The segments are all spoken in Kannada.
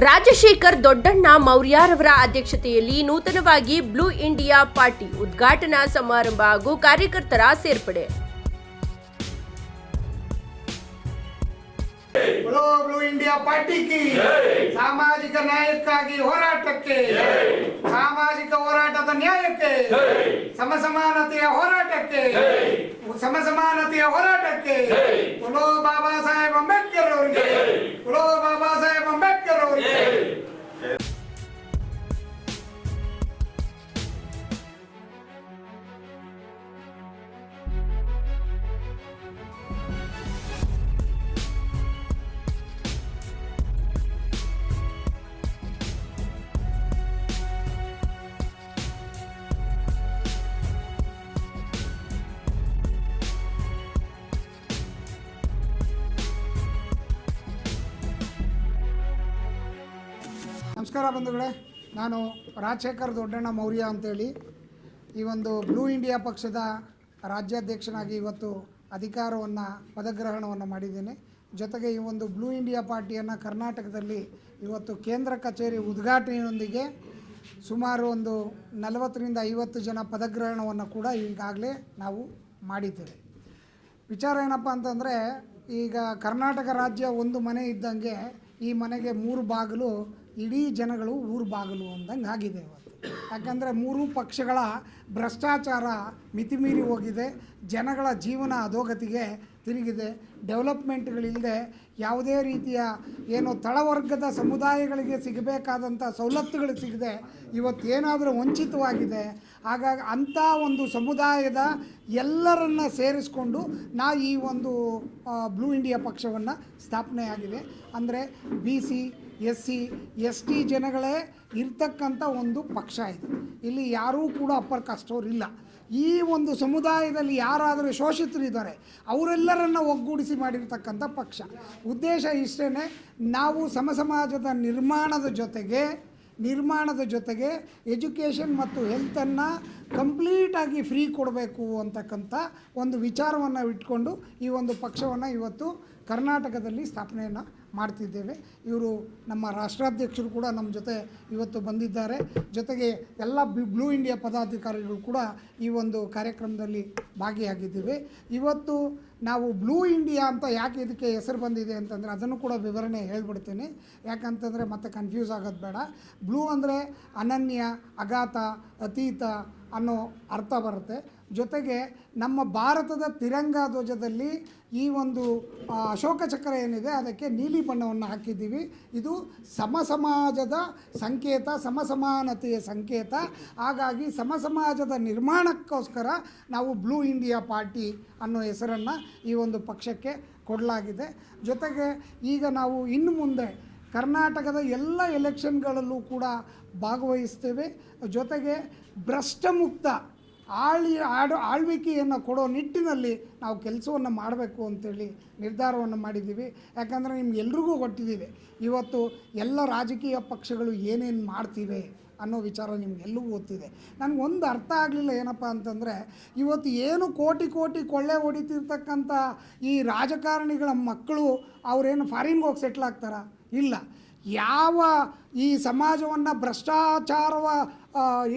ರಾಜಶೇಖರ್ ದೊಡ್ಡಣ್ಣ ಮೌರ್ಯಾರವರ ಅಧ್ಯಕ್ಷತೆಯಲ್ಲಿ ನೂತನವಾಗಿ ಬ್ಲೂ ಇಂಡಿಯಾ ಪಾರ್ಟಿ ಉದ್ಘಾಟನಾ ಸಮಾರಂಭ ಹಾಗೂ ಕಾರ್ಯಕರ್ತರ ಸೇರ್ಪಡೆ. ಬ್ಲೂ ಇಂಡಿಯಾ ಪಾರ್ಟಿಗೆ ಸಾಮಾಜಿಕ ನ್ಯಾಯಕ್ಕಾಗಿ ಹೋರಾಟಕ್ಕೆ, ಸಾಮಾಜಿಕ ಹೋರಾಟದ ನ್ಯಾಯಕ್ಕೆ, ಸಮಸಮಾನತೆಯ ಹೋರಾಟಕ್ಕೆ ಸಮಸಮಾನತೆಯ ಹೋರಾಟಕ್ಕೆ ಬಾಬಾ ಸಾಹೇಬ್ ಅಂಬೇಡ್ಕರ್ ಅವರಿಗೆ ಬಾಬಾ ಸಾಹೇಬ್ Yeah. ನಮಸ್ಕಾರ ಬಂಧುಗಳೇ. ನಾನು ರಾಜಶೇಖರ್ ದೊಡ್ಡಣ್ಣ ಮೌರ್ಯ ಅಂತೇಳಿ. ಈ ಒಂದು ಬ್ಲೂ ಇಂಡಿಯಾ ಪಕ್ಷದ ರಾಜ್ಯಾಧ್ಯಕ್ಷನಾಗಿ ಇವತ್ತು ಅಧಿಕಾರವನ್ನು, ಪದಗ್ರಹಣವನ್ನು ಮಾಡಿದ್ದೇನೆ. ಜೊತೆಗೆ ಈ ಒಂದು ಬ್ಲೂ ಇಂಡಿಯಾ ಪಾರ್ಟಿಯನ್ನು ಕರ್ನಾಟಕದಲ್ಲಿ ಇವತ್ತು ಕೇಂದ್ರ ಕಚೇರಿ ಉದ್ಘಾಟನೆಯೊಂದಿಗೆ ಸುಮಾರು ಒಂದು ನಲವತ್ತರಿಂದ ಐವತ್ತು ಜನ ಪದಗ್ರಹಣವನ್ನು ಕೂಡ ಈಗಾಗಲೇ ನಾವು ಮಾಡಿದ್ದೇವೆ. ವಿಚಾರ ಏನಪ್ಪ ಅಂತಂದರೆ, ಈಗ ಕರ್ನಾಟಕ ರಾಜ್ಯ ಒಂದು ಮನೆ ಇದ್ದಂಗೆ ಈ ಮನೆಗೆ ಮೂರು ಬಾಗಿಲು ಇಡೀ ಜನಗಳು ಊರು ಬಾಗಲು ಅಂದಂಗೆ ಆಗಿದೆ ಇವತ್ತು. ಯಾಕಂದರೆ ಮೂರು ಪಕ್ಷಗಳ ಭ್ರಷ್ಟಾಚಾರ ಮಿತಿಮೀರಿ ಹೋಗಿದೆ, ಜನಗಳ ಜೀವನ ಅಧೋಗತಿಗೆ ತಿರುಗಿದೆ ಡೆವಲಪ್ಮೆಂಟ್ಗಳಿಲ್ಲದೆ ಯಾವುದೇ ರೀತಿಯ ಏನು ತಳವರ್ಗದ ಸಮುದಾಯಗಳಿಗೆ ಸಿಗಬೇಕಾದಂಥ ಸವಲತ್ತುಗಳು ಸಿಗದೆ ಇವತ್ತೇನಾದರೂ ವಂಚಿತವಾಗಿದೆ ಹಾಗಾಗಿ ಅಂಥ ಒಂದು ಸಮುದಾಯದ ಎಲ್ಲರನ್ನ ಸೇರಿಸ್ಕೊಂಡು ನಾ ಈ ಒಂದು ಬ್ಲೂ ಇಂಡಿಯಾ ಪಕ್ಷವನ್ನು ಸ್ಥಾಪನೆ ಆಗಿದೆ ಅಂದರೆ B C S C, S T ಜನಗಳೇ ಇರ್ತಕ್ಕಂಥ ಒಂದು ಪಕ್ಷ ಇದು. ಇಲ್ಲಿ ಯಾರೂ ಕೂಡ ಅಪ್ಪರ್ ಕಾಸ್ಟವ್ರು ಇಲ್ಲ. ಈ ಒಂದು ಸಮುದಾಯದಲ್ಲಿ ಯಾರಾದರೂ ಶೋಷಿತರು ಇದ್ದಾರೆ ಅವರೆಲ್ಲರನ್ನ ಒಗ್ಗೂಡಿಸಿ ಮಾಡಿರ್ತಕ್ಕಂಥ ಪಕ್ಷ. ಉದ್ದೇಶ ಇಷ್ಟೇ ನಾವು ಸಮಸಮಾಜದ ನಿರ್ಮಾಣದ ಜೊತೆಗೆ ನಿರ್ಮಾಣದ ಜೊತೆಗೆ ಎಜುಕೇಷನ್ ಮತ್ತು ಹೆಲ್ತನ್ನು ಕಂಪ್ಲೀಟಾಗಿ ಫ್ರೀ ಕೊಡಬೇಕು ಅಂತಕ್ಕಂಥ ಒಂದು ವಿಚಾರವನ್ನು ಇಟ್ಕೊಂಡು ಈ ಒಂದು ಪಕ್ಷವನ್ನು ಇವತ್ತು ಕರ್ನಾಟಕದಲ್ಲಿ ಸ್ಥಾಪನೆಯನ್ನು ಮಾಡ್ತಿದ್ದೇವೆ. ಇವರು ನಮ್ಮ ರಾಷ್ಟ್ರಾಧ್ಯಕ್ಷರು ಕೂಡ ನಮ್ಮ ಜೊತೆ ಇವತ್ತು ಬಂದಿದ್ದಾರೆ. ಜೊತೆಗೆ ಎಲ್ಲ ಬಿ, ಬ್ಲೂ ಇಂಡಿಯಾ ಪದಾಧಿಕಾರಿಗಳು ಕೂಡ ಈ ಒಂದು ಕಾರ್ಯಕ್ರಮದಲ್ಲಿ ಭಾಗಿಯಾಗಿದ್ದೀವಿ. ಇವತ್ತು ನಾವು ಬ್ಲೂ ಇಂಡಿಯಾ ಅಂತ ಯಾಕೆ ಇದಕ್ಕೆ ಹೆಸರು ಬಂದಿದೆ ಅಂತಂದರೆ ಅದನ್ನು ಕೂಡ ವಿವರಣೆ ಹೇಳ್ಬಿಡ್ತೀನಿ. ಯಾಕಂತಂದರೆ ಮತ್ತೆ ಕನ್ಫ್ಯೂಸ್ ಆಗೋದು ಬೇಡ. ಬ್ಲೂ ಅಂದರೆ ಅನನ್ಯ ಅಗಾತ ಅತೀತ ಅನ್ನೋ ಅರ್ಥ ಬರುತ್ತೆ. ಜೊತೆಗೆ ನಮ್ಮ ಭಾರತದ ತಿರಂಗ ಧ್ವಜದಲ್ಲಿ ಈ ಒಂದು ಅಶೋಕ ಚಕ್ರ ಏನಿದೆ, ಅದಕ್ಕೆ ನೀಲಿ ಬಣ್ಣವನ್ನು ಹಾಕಿದ್ದೀವಿ. ಇದು ಸಮ ಸಮಾಜದ ಸಂಕೇತ, ಸಮಸಮಾನತೆಯ ಸಂಕೇತ. ಹಾಗಾಗಿ ಸಮ ಸಮಾಜದ ನಿರ್ಮಾಣಕ್ಕೋಸ್ಕರ ನಾವು ಬ್ಲೂ ಇಂಡಿಯಾ ಪಾರ್ಟಿ ಅನ್ನೋ ಹೆಸರನ್ನು ಈ ಒಂದು ಪಕ್ಷಕ್ಕೆ ಕೊಡಲಾಗಿದೆ. ಜೊತೆಗೆ ಈಗ ನಾವು ಇನ್ನು ಮುಂದೆ ಕರ್ನಾಟಕದ ಎಲ್ಲ ಎಲೆಕ್ಷನ್ಗಳಲ್ಲೂ ಕೂಡ ಭಾಗವಹಿಸ್ತೇವೆ. ಜೊತೆಗೆ ಭ್ರಷ್ಟಮುಕ್ತ ಆಳಿ ಆಡು ಆಳ್ವಿಕೆಯನ್ನು ಕೊಡೋ ನಿಟ್ಟಿನಲ್ಲಿ ನಾವು ಕೆಲಸವನ್ನು ಮಾಡಬೇಕು ಅಂತೇಳಿ ನಿರ್ಧಾರವನ್ನು ಮಾಡಿದ್ದೀವಿ. ಯಾಕಂದರೆ ನಿಮ್ಗೆಲ್ರಿಗೂ ಕೊಟ್ಟಿದ್ದೀವಿ ಇವತ್ತು ಎಲ್ಲ ರಾಜಕೀಯ ಪಕ್ಷಗಳು ಏನೇನು ಮಾಡ್ತಿವೆ ಅನ್ನೋ ವಿಚಾರ ನಿಮಗೆಲ್ಲೂ ಗೊತ್ತಿದೆ. ನನಗೊಂದು ಅರ್ಥ ಆಗಲಿಲ್ಲ ಏನಪ್ಪ ಅಂತಂದರೆ, ಇವತ್ತು ಏನು ಕೋಟಿ ಕೋಟಿ ಕೊಳ್ಳೆ ಹೊಡಿತಿರ್ತಕ್ಕಂಥ ಈ ರಾಜಕಾರಣಿಗಳ ಮಕ್ಕಳು ಅವರೇನು ಫಾರಿನ್ಗೆ ಹೋಗಿ ಸೆಟ್ಲ್ ಆಗ್ತಾರ? ಇಲ್ಲ. ಯಾವ ಈ ಸಮಾಜವನ್ನು ಭ್ರಷ್ಟಾಚಾರವ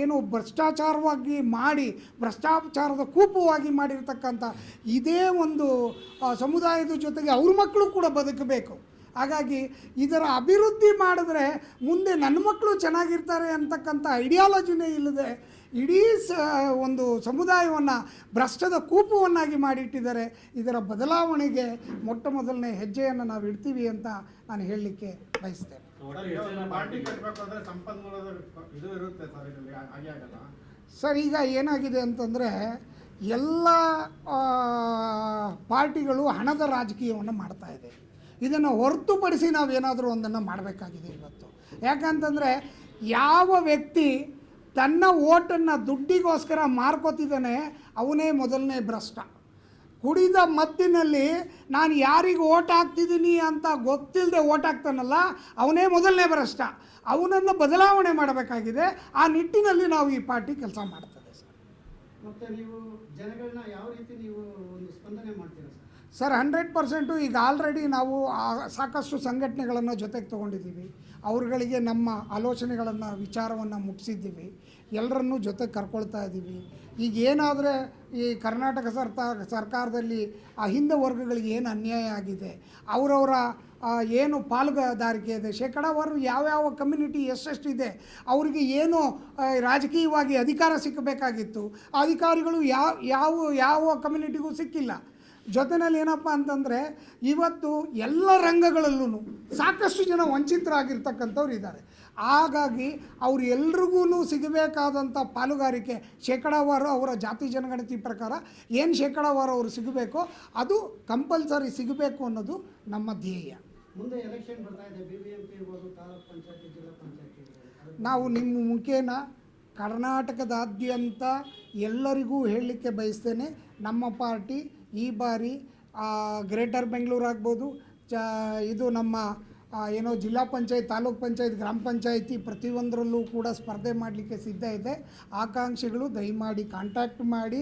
ಏನು ಭ್ರಷ್ಟಾಚಾರವಾಗಿ ಮಾಡಿ, ಭ್ರಷ್ಟಾಚಾರದ ಕೂಪವಾಗಿ ಮಾಡಿರ್ತಕ್ಕಂಥ ಇದೇ ಒಂದು ಸಮುದಾಯದ ಜೊತೆಗೆ ಅವ್ರ ಮಕ್ಕಳು ಕೂಡ ಬದುಕಬೇಕು. ಹಾಗಾಗಿ ಇದರ ಅಭಿವೃದ್ಧಿ ಮಾಡಿದ್ರೆ ಮುಂದೆ ನನ್ನ ಮಕ್ಕಳು ಚೆನ್ನಾಗಿರ್ತಾರೆ ಅಂತಕ್ಕಂಥ ಐಡಿಯಾಲಜಿನೇ ಇಲ್ಲದೆ ಇಡೀ ಸ ಒಂದು ಸಮುದಾಯವನ್ನು ಭ್ರಷ್ಟದ ಕೂಪವನ್ನಾಗಿ ಮಾಡಿಟ್ಟಿದ್ದಾರೆ. ಇದರ ಬದಲಾವಣೆಗೆ ಮೊಟ್ಟ ಮೊದಲನೇ ಹೆಜ್ಜೆಯನ್ನು ನಾವು ಇಡ್ತೀವಿ ಅಂತ ನಾನು ಹೇಳಲಿಕ್ಕೆ ಬಯಸ್ತೇನೆ. ಸರ್ ಈಗ ಏನಾಗಿದೆ ಅಂತಂದರೆ ಎಲ್ಲ ಪಾರ್ಟಿಗಳು ಹಣದ ರಾಜಕೀಯವನ್ನು ಮಾಡ್ತಾ ಇದೆ. ಇದನ್ನು ಹೊರತುಪಡಿಸಿ ನಾವೇನಾದರೂ ಒಂದನ್ನು ಮಾಡಬೇಕಾಗಿದೆ ಇವತ್ತು. ಯಾಕಂತಂದರೆ ಯಾವ ವ್ಯಕ್ತಿ ತನ್ನ ಓಟನ್ನು ದುಡ್ಡಿಗೋಸ್ಕರ ಮಾರ್ಕೋತಿದ್ದಾನೆ ಅವನೇ ಮೊದಲನೇ ಭ್ರಷ್ಟ. ಕುಡಿದ ಮತ್ತಿನಲ್ಲಿ ನಾನು ಯಾರಿಗೆ ಓಟ್ ಹಾಕ್ತಿದ್ದೀನಿ ಅಂತ ಗೊತ್ತಿಲ್ಲದೆ ಓಟ್ ಹಾಕ್ತಾನಲ್ಲ, ಅವನೇ ಮೊದಲನೇ ಭ್ರಷ್ಟ. ಅವನನ್ನು ಬದಲಾವಣೆ ಮಾಡಬೇಕಾಗಿದೆ. ಆ ನಿಟ್ಟಿನಲ್ಲಿ ನಾವು ಈ ಪಾರ್ಟಿ ಕೆಲಸ ಮಾಡ್ತದೆ ಸರ್. ಮತ್ತೆ ನೀವು ಜನಗಳನ್ನ ಯಾವ ರೀತಿ ನೀವು ಸ್ಪಂದನೆ ಮಾಡ್ತೀರಾ ಸರ್? ಹಂಡ್ರೆಡ್ ಪರ್ಸೆಂಟು ಈಗ ಆಲ್ರೆಡಿ ನಾವು ಸಾಕಷ್ಟು ಸಂಘಟನೆಗಳನ್ನು ಜೊತೆಗೆ ತೊಗೊಂಡಿದ್ದೀವಿ. ಅವ್ರುಗಳಿಗೆ ನಮ್ಮ ಆಲೋಚನೆಗಳನ್ನು, ವಿಚಾರವನ್ನು ಮುಟ್ಟಿಸಿದ್ದೀವಿ. ಎಲ್ಲರನ್ನೂ ಜೊತೆಗೆ ಕರ್ಕೊಳ್ತಾ ಇದ್ದೀವಿ. ಈಗ ಏನಾದರೆ ಈ ಕರ್ನಾಟಕ ಸರ್ಕಾರ ಸರ್ಕಾರದಲ್ಲಿ ಆ ಹಿಂದೆ ವರ್ಗಗಳಿಗೆ ಏನು ಅನ್ಯಾಯ ಆಗಿದೆ, ಅವರವರ ಏನು ಪಾಲುಗಾರಿಕೆ ಇದೆ ಶೇಕಡಾವಾರು ಯಾವ್ಯಾವ ಕಮ್ಯುನಿಟಿ ಎಷ್ಟೆಷ್ಟಿದೆ ಅವರಿಗೆ ಏನು ರಾಜಕೀಯವಾಗಿ ಅಧಿಕಾರ ಸಿಕ್ಕಬೇಕಾಗಿತ್ತು, ಅಧಿಕಾರಿಗಳು ಯಾವ ಯಾವ ಯಾವ ಕಮ್ಯುನಿಟಿಗೂ ಸಿಕ್ಕಿಲ್ಲ. ಜೊತೆಯಲ್ಲಿ ಏನಪ್ಪ ಅಂತಂದರೆ ಇವತ್ತು ಎಲ್ಲ ರಂಗಗಳಲ್ಲೂ ಸಾಕಷ್ಟು ಜನ ವಂಚಿತರಾಗಿರ್ತಕ್ಕಂಥವ್ರು ಇದ್ದಾರೆ. ಹಾಗಾಗಿ ಅವ್ರು ಎಲ್ರಿಗೂ ಸಿಗಬೇಕಾದಂಥ ಪಾಲುಗಾರಿಕೆ ಶೇಕಡಾವಾರು ಅವರ ಜಾತಿ ಜನಗಣತಿ ಪ್ರಕಾರ ಏನು ಶೇಕಡಾವಾರು ಅವರು ಸಿಗಬೇಕೋ ಅದು ಕಂಪಲ್ಸರಿ ಸಿಗಬೇಕು ಅನ್ನೋದು ನಮ್ಮ ಧ್ಯೇಯ. ಮುಂದೆ ಎಲೆಕ್ಷನ್ ಬರ್ತಾ ಇದೆ ಬಿ ಬಿ ಎಂ ಪಿ ಇರ್ಬೋದು ತಾಲೂಕ್ ಪಂಚಾಯತಿ ಜಿಲ್ಲಾ ಪಂಚಾಯತಿ ನಾವು ನಿಮ್ಮ ಮುಖೇನ ಕರ್ನಾಟಕದಾದ್ಯಂತ ಎಲ್ಲರಿಗೂ ಹೇಳಲಿಕ್ಕೆ ಬಯಸ್ತೇನೆ, ನಮ್ಮ ಪಾರ್ಟಿ ಈ ಬಾರಿ ಗ್ರೇಟರ್ ಬೆಂಗಳೂರು ಆಗ್ಬೋದು, ಚ, ಇದು ನಮ್ಮ ಏನೋ ಜಿಲ್ಲಾ ಪಂಚಾಯತ್, ತಾಲೂಕ್ ಪಂಚಾಯತ್, ಗ್ರಾಮ ಪಂಚಾಯತಿ ಪ್ರತಿಯೊಂದರಲ್ಲೂ ಕೂಡ ಸ್ಪರ್ಧೆ ಮಾಡಲಿಕ್ಕೆ ಸಿದ್ಧ ಇದೆ. ಆಕಾಂಕ್ಷಿಗಳು ದಯಮಾಡಿ ಕಾಂಟ್ಯಾಕ್ಟ್ ಮಾಡಿ,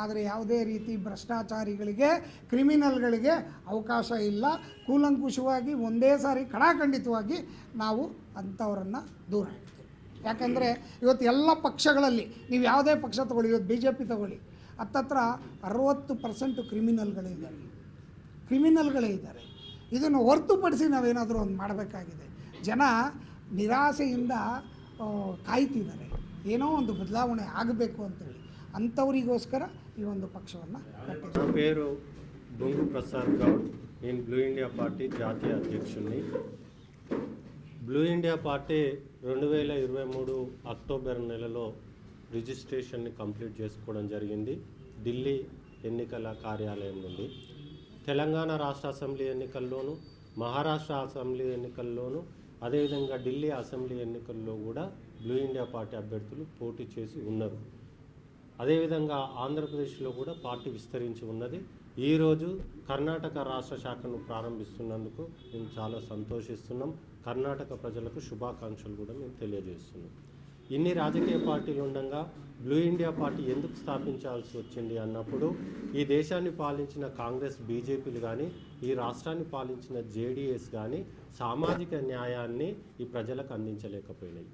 ಆದರೆ ಯಾವುದೇ ರೀತಿ ಭ್ರಷ್ಟಾಚಾರಿಗಳಿಗೆ ಕ್ರಿಮಿನಲ್ಗಳಿಗೆ ಅವಕಾಶ ಇಲ್ಲ. ಕೂಲಂಕುಷವಾಗಿ ಒಂದೇ ಸಾರಿ ಖಡಾಖಂಡಿತವಾಗಿ ನಾವು ಅಂಥವರನ್ನು ದೂರ ಇಡ್ತೀವಿ. ಯಾಕಂದರೆ ಇವತ್ತು ಎಲ್ಲ ಪಕ್ಷಗಳಲ್ಲಿ ನೀವು ಯಾವುದೇ ಪಕ್ಷ ತಗೊಳ್ಳಿ ಇವತ್ತು ಬಿ ಜೆ ಪಿ ತಗೊಳ್ಳಿ ಹತ್ತತ್ರ ಅರವತ್ತು ಪರ್ಸೆಂಟು ಕ್ರಿಮಿನಲ್ಗಳಿದ್ದಾರೆ ಕ್ರಿಮಿನಲ್ಗಳೇ ಇದ್ದಾರೆ ಇದನ್ನು ಹೊರತುಪಡಿಸಿ ನಾವೇನಾದರೂ ಒಂದು ಮಾಡಬೇಕಾಗಿದೆ ಜನ ನಿರಾಸೆಯಿಂದ ಆ, ಕಾಯ್ತಿದ್ದಾರೆ ಏನೋ ಒಂದು ಬದಲಾವಣೆ ಆಗಬೇಕು ಅಂತೇಳಿ ಅಂಥವರಿಗೋಸ್ಕರ ಈ ಒಂದು ಪಕ್ಷವನ್ನು ಕಟ್ಟಿದ್ದೀವಿ నా పేరు బొంగు ప్రసాద్ గౌడ్ నేను బ్లూ ఇండియా పార్టీ జాతీయ అధ్యక్షుడిని blue India party రెండు వేల ఇరవై మూడు అక్టోబర్ నెలలో రిజిస్ట్రేషన్ని కంప్లీట్ చేసుకోవడం జరిగింది. ఢిల్లీ ఎన్నికల కార్యాలయం నుండి. తెలంగాణ రాష్ట్ర అసెంబ్లీ ఎన్నికల్లోనూ మహారాష్ట్ర అసెంబ్లీ ఎన్నికల్లోనూ అదేవిధంగా ఢిల్లీ అసెంబ్లీ ఎన్నికల్లో కూడా బ్లూ ఇండియా పార్టీ అభ్యర్థులు పోటీ చేసి ఉన్నారు. అదేవిధంగా ఆంధ్రప్రదేశ్లో కూడా పార్టీ విస్తరించి ఉన్నది. ఈరోజు కర్ణాటక రాష్ట్ర శాఖను ప్రారంభిస్తున్నందుకు మేము చాలా సంతోషిస్తున్నాం. కర్ణాటక ప్రజలకు శుభాకాంక్షలు కూడా మేము తెలియజేస్తున్నాం. ఇన్ని రాజకీయ పార్టీలు ఉండగా బ్లూ ఇండియా పార్టీ ఎందుకు స్థాపించాల్సి వచ్చింది అన్నప్పుడు ఈ దేశాన్ని పాలించిన కాంగ్రెస్ బీజేపీలు కానీ ఈ రాష్ట్రాన్ని పాలించిన జేడీఎస్ కానీ సామాజిక న్యాయాన్ని ఈ ప్రజలకు అందించలేకపోయినాయి.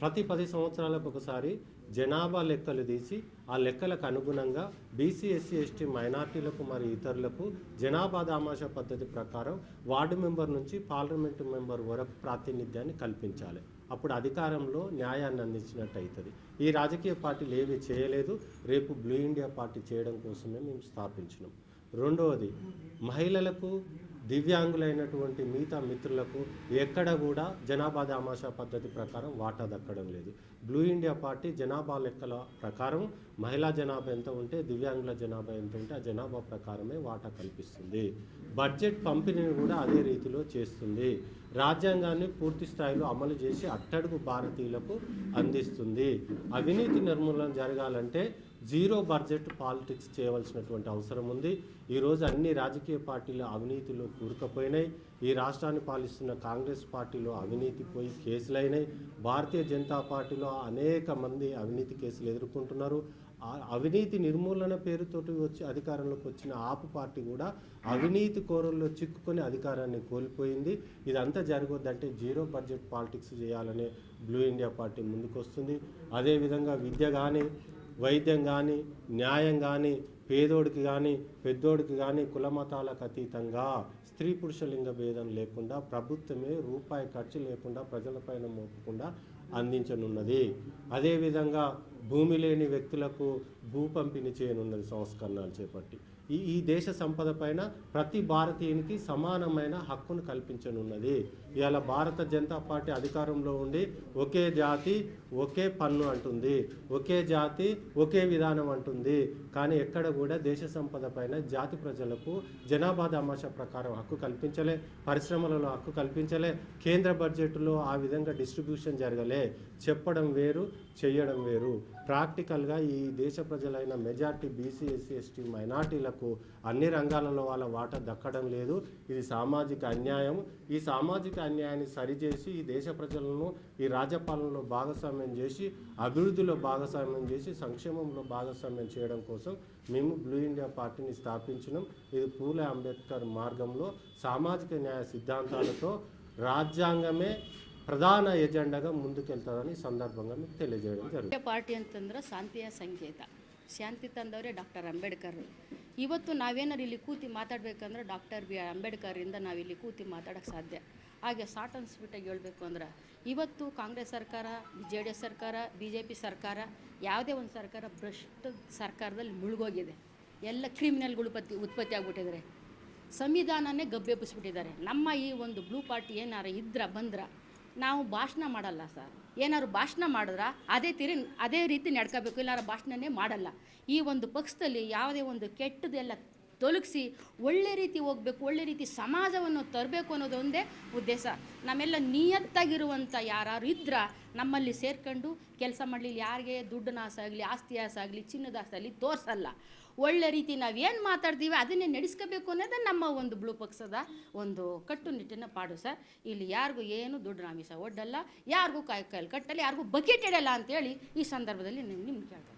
ప్రతి పది సంవత్సరాలకు ఒకసారి జనాభా లెక్కలు తీసి ఆ లెక్కలకు అనుగుణంగా బీసీ ఎస్సీ ఎస్టీ మైనార్టీలకు మరియు ఇతరులకు జనాభా దామాషా పద్ధతి ప్రకారం వార్డు మెంబర్ నుంచి పార్లమెంటు మెంబర్ వరకు ప్రాతినిధ్యాన్ని కల్పించాలి. అప్పుడు అధికారంలో న్యాయాన్ని అందించినట్టు అవుతుంది. ఈ రాజకీయ పార్టీలు ఏవి చేయలేదు. రేపు బ్లూ ఇండియా పార్టీ చేయడం కోసమే మేము స్థాపించినాం. రెండవది మహిళలకు దివ్యాంగులైనటువంటి మిగతా మిత్రులకు ఎక్కడ కూడా జనాభా దామాషా పద్ధతి ప్రకారం వాటా దక్కడం లేదు. బ్లూ ఇండియా పార్టీ జనాభా లెక్కల ప్రకారం మహిళా జనాభా ఎంత ఉంటే దివ్యాంగుల జనాభా ఎంత ఉంటే ఆ జనాభా ప్రకారమే వాటా కల్పిస్తుంది. బడ్జెట్ పంపిణీని కూడా అదే రీతిలో చేస్తుంది. రాజ్యాంగాన్ని పూర్తి స్థాయిలో అమలు చేసి అట్టడుగు భారతీయులకు అందిస్తుంది. అవినీతి నిర్మూలన జరగాలంటే జీరో బడ్జెట్ పాలిటిక్స్ చేయవలసినటువంటి అవసరం ఉంది. ఈరోజు అన్ని రాజకీయ పార్టీలు అవినీతిలో కూరుకుపోయినాయి. ఈ రాష్ట్రాన్ని పాలిస్తున్న కాంగ్రెస్ పార్టీలో అవినీతి పోయి కేసులైనాయి. భారతీయ జనతా పార్టీలో అనేక మంది అవినీతి కేసులు ఎదుర్కొంటున్నారు. అవినీతి నిర్మూలన పేరుతోటి వచ్చి అధికారంలోకి వచ్చిన ఆపు పార్టీ కూడా అవినీతి కోరల్లో చిక్కుకొని అధికారాన్ని కోల్పోయింది. ఇదంతా జరగొద్దంటే జీరో బడ్జెట్ పాలిటిక్స్ చేయాలనే బ్లూ ఇండియా పార్టీ ముందుకొస్తుంది. అదేవిధంగా విద్య కానీ వైద్యం కానీ న్యాయం కానీ పేదోడికి కానీ పెద్దోడికి కానీ కులమతాలకు అతీతంగా స్త్రీ పురుష లింగ భేదం లేకుండా ప్రభుత్వమే రూపాయి ఖర్చు లేకుండా ప్రజలపైన మోపకుండా అందించనున్నది. అదేవిధంగా భూమి లేని వ్యక్తులకు భూ పంపిణీ చేయనున్నది సంస్కరణలు చేపట్టి. ఈ ఈ దేశ సంపద పైన ప్రతి భారతీయునికి సమానమైన హక్కును కల్పించనున్నది. ఇవాళ భారత జనతా పార్టీ అధికారంలో ఉండి ఒకే జాతి ఒకే పన్ను అంటుంది. ఒకే జాతి ఒకే విధానం అంటుంది. కానీ ఎక్కడ కూడా దేశ సంపద పైన జాతి ప్రజలకు జనాభా దామాషా ప్రకారం హక్కు కల్పించలే పరిశ్రమలలో హక్కు కల్పించలే కేంద్ర బడ్జెట్లో ఆ విధంగా డిస్ట్రిబ్యూషన్ జరగలే. చెప్పడం వేరు చేయడం వేరు. ప్రాక్టికల్గా ఈ దేశ ప్రజలైన మెజార్టీ బీసీ ఎస్సీ ఎస్టీ మైనార్టీలకు అన్ని రంగాలలో వాళ్ళ వాటా దక్కడం లేదు. ఇది సామాజిక అన్యాయం. ఈ సామాజిక అన్యాయాన్ని సరిచేసి ఈ దేశ ప్రజలను ఈ రాజ్యపాలనలో భాగస్వామ్యం చేసి అభివృద్ధిలో భాగస్వామ్యం చేసి సంక్షేమంలో భాగస్వామ్యం చేయడం కోసం మేము బ్లూ ఇండియా పార్టీని స్థాపించినాం ఇది పూలే అంబేద్కర్ మార్గంలో సామాజిక న్యాయ సిద్ధాంతాలతో రాజ్యాంగమే ప్రధాన ఎజెండాగా ముందుకెళ్తారని ఈ సందర్భంగా మీకు తెలియజేయడం జరుగుతుంది ಮುಖ್ಯ ಪಾರ್ಟಿ ಅಂತಂದ್ರೆ ಶಾಂತಿಯ ಸಂಕೇತ ಶಾಂತಿ ತಂದವರೇ ಡಾಕ್ಟರ್ ಅಂಬೇಡ್ಕರ್ ಇವತ್ತು ನಾವೇನಾರು ಇಲ್ಲಿ ಕೂತಿ ಮಾತಾಡಬೇಕಂದ್ರೆ ಡಾಕ್ಟರ್ ಬಿ ಅಂಬೇಡ್ಕರಿಂದ ನಾವಿಲ್ಲಿ ಕೂತಿ ಮಾತಾಡೋಕ್ಕೆ ಸಾಧ್ಯ ಹಾಗೆ ಸಾಟ್ ಅನ್ಸ್ಬಿಟ್ಟಾಗಿ ಹೇಳಬೇಕು ಅಂದ್ರೆ ಇವತ್ತು ಕಾಂಗ್ರೆಸ್ ಸರ್ಕಾರ, ಜೆ ಡಿ ಎಸ್ ಸರ್ಕಾರ, ಬಿ ಜೆ ಪಿ ಸರ್ಕಾರ ಯಾವುದೇ ಒಂದು ಸರ್ಕಾರ ಭ್ರಷ್ಟ ಸರ್ಕಾರದಲ್ಲಿ ಮುಳುಗೋಗಿದೆ. ಎಲ್ಲ ಕ್ರಿಮಿನಲ್ಗಳು ಉತ್ಪತ್ತಿ ಉತ್ಪತ್ತಿ ಆಗಿಬಿಟ್ಟಿದ್ದಾರೆ. ಸಂವಿಧಾನನೇ ಗಬ್ಬೆಬ್ಬಿಸ್ಬಿಟ್ಟಿದ್ದಾರೆ ನಮ್ಮ ಈ ಒಂದು ಬ್ಲೂ ಪಾರ್ಟಿ ಏನಾರ ಇದ್ರ, ಬಂದ್ರ ನಾವು ಭಾಷಣ ಮಾಡಲ್ಲ ಸರ್. ಏನಾದ್ರು ಭಾಷಣ ಮಾಡಿದ್ರೆ ಅದೇ ತಿರಿ, ಅದೇ ರೀತಿ ನಡ್ಕೋಬೇಕು, ಇಲ್ಲಾರ ಭಾಷಣನೇ ಮಾಡಲ್ಲ. ಈ ಒಂದು ಪಕ್ಷದಲ್ಲಿ ಯಾವುದೇ ಒಂದು ಕೆಟ್ಟದೆಲ್ಲ ತೊಲಗಿಸಿ ಒಳ್ಳೆ ರೀತಿ ಹೋಗಬೇಕು, ಒಳ್ಳೆ ರೀತಿ ಸಮಾಜವನ್ನು ತರಬೇಕು ಅನ್ನೋದೊಂದೇ ಉದ್ದೇಶ. ನಮ್ಮೆಲ್ಲ ನಿಯತ್ತಾಗಿರುವಂಥ ಯಾರು ಇದ್ರ ನಮ್ಮಲ್ಲಿ ಸೇರ್ಕೊಂಡು ಕೆಲಸ ಮಾಡಲಿಲ್ಲ, ಯಾರಿಗೆ ದುಡ್ಡಿನ ಆಸೆ ಆಗಲಿ, ಆಸ್ತಿ ಆಸೆ ಆಗಲಿ, ಚಿನ್ನದ ಆಸೆ ಆಗಲಿ ತೋರಿಸಲ್ಲ. ಒಳ್ಳೆ ರೀತಿ ನಾವು ಏನು ಮಾತಾಡ್ತೀವಿ ಅದನ್ನೇ ನಡೆಸ್ಕೋಬೇಕು ಅನ್ನೋದೇ ನಮ್ಮ ಒಂದು ಬ್ಲೂ ಪಕ್ಷದ ಒಂದು ಕಟ್ಟುನಿಟ್ಟಿನ ಪಾಡು ಸರ್. ಇಲ್ಲಿ ಯಾರಿಗೂ ಏನು ದುಡ್ಡು ನಾಮಿಸ ಒಡ್ಡಲ್ಲ, ಯಾರಿಗೂ ಕಾಯಿ ಕಾಯಲ್ಲಿ ಕಟ್ಟಲ್ಲ, ಯಾರಿಗೂ ಬಕೆಟ್ ಇಡಲ್ಲ ಅಂತೇಳಿ ಈ ಸಂದರ್ಭದಲ್ಲಿ ನಿಮ್ಗೆ ಕೇಳ್ತಾರೆ